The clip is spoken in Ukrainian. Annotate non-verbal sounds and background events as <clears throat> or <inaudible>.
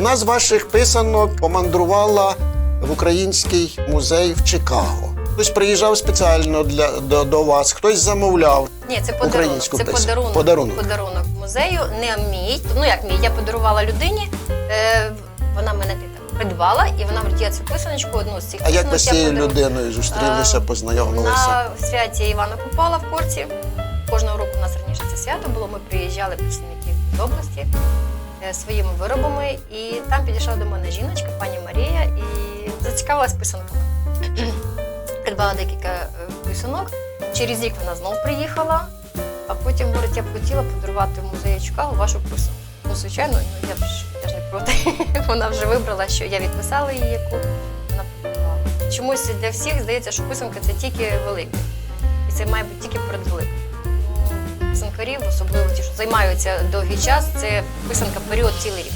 Одна з ваших писанок помандрувала в український музей в Чикаго. Хтось приїжджав спеціально для до, до вас, хтось замовляв. Ні, це подарунок. Українську Це писанку. подарунок. Подарунок. Подарунок музею, не мій. Ну як мій, я подарувала людині. Е, вона мене там придбала, і вона говорить, я цю писаночку, одну з цих А як ви з цією людиною зустрілися, познайомилися? На святі Івана Купала в Корці. Кожного року у нас раніше це свято було. Ми приїжджали представники з області своїми виробами, і там підійшла до мене жіночка, пані Марія, і зацікавилась писанками. <clears throat> Придбала декілька е, писанок. Через рік вона знов приїхала, а потім говорить, я б хотіла подарувати в музеї Чикаго вашу писанку. Ну, звичайно, ну, я, ж, я ж не проти. <laughs> Вона вже вибрала, що я відписала її, яку вона подарувала. Чомусь для всіх здається, що писанка це тільки велика. І це має бути тільки перед великим. Писанкарів, особливо ті, що займаються довгий час, це писанка період цілий рік.